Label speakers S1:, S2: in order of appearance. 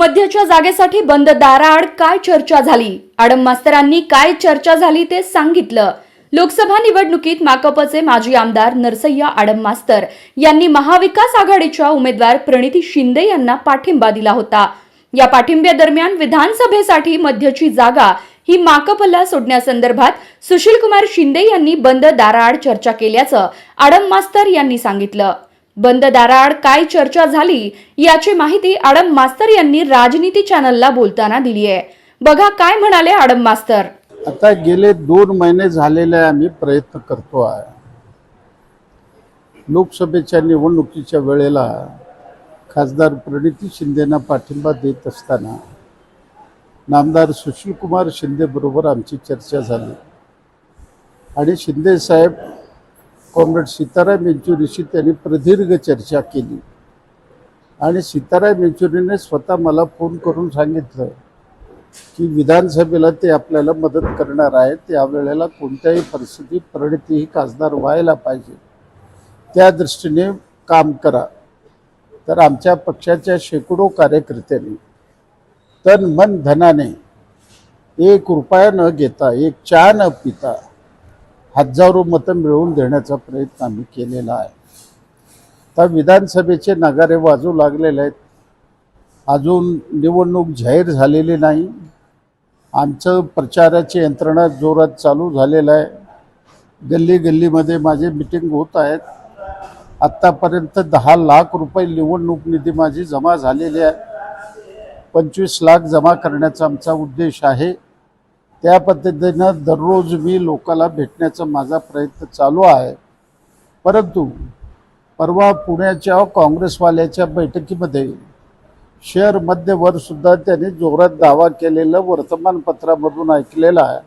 S1: मध्यच्या जागेसाठी बंद दाराआड काय चर्चा झाली? आडम मास्तरांनी काय चर्चा झाली ते सांगितलं. लोकसभा निवडणुकीत माकपचे माजी आमदार नरसय्या आडम मास्तर यांनी महाविकास आघाडीच्या उमेदवार प्रणिती शिंदे यांना पाठिंबा दिला होता. या पाठिंब्यादरम्यान विधानसभेसाठी मध्यची जागा ही माकपला सोडण्यासंदर्भात सुशीलकुमार शिंदे यांनी बंद दाराआड चर्चा केल्याचं आडम मास्तर यांनी सांगितलं. बंद दाराआड काय चर्चा झाली याची माहिती आडम मास्तर यांनी राजनीती चॅनलला बोलताना दिली आहे. बघा काय म्हणाले आडम मास्तर.
S2: आता गेले दोन महिने झालेले आम्ही प्रयत्न करतो आहे. लोकसभेच्या निवडणुकीच्या वेळेला खासदार प्रणिती शिंदेना पाठिंबा देत असताना नामदार सुशीलकुमार शिंदेबरोबर आमची चर्चा झाली. आणि शिंदे साहेब कॉम्रेड सीताराम येचुरीशी त्यांनी प्रदीर्घ चर्चा केली. आणि सीताराम येचुरीने स्वतः मला फोन करून सांगितलं की विधानसभेला ते आपल्याला मदत करणार आहेत. त्यावेळेला कोणत्याही परिस्थितीत प्रणिती ही खासदार व्हायला पाहिजे. त्या दृष्टीने काम करा. तर आमच्या पक्षाच्या शेकडो कार्यकर्त्यांनी तन मन धनाने एक रुपया न घेता एक चहा न पिता हजारो मतं मिळवून देण्याचा प्रयत्न आम्ही केलेला आहे. तर विधानसभेचे नगारे वाजू लागलेले आहेत. अजून निवडणूक जाहीर झालेली नाही. आमचं प्रचाराची यंत्रणा जोरात चालू झालेलं आहे. गल्ली गल्लीमध्ये माझे मिटिंग होत आहेत. आत्तापर्यंत दहा लाख रुपये निवडणूक निधी माझी जमा झालेली आहे. पंचवीस लाख जमा करण्याचा आमचा उद्देश आहे. त्या पद्धतीनं दररोज मी लोकाला भेटण्याचा माझा प्रयत्न चालू आहे. परंतु परवा पुण्याच्या काँग्रेसवाल्याच्या बैठकीमध्ये शेअर मध्यवर सुद्धा त्यांनी जोरात दावा केलेलं वर्तमानपत्रामधून ऐकलेलं आहे.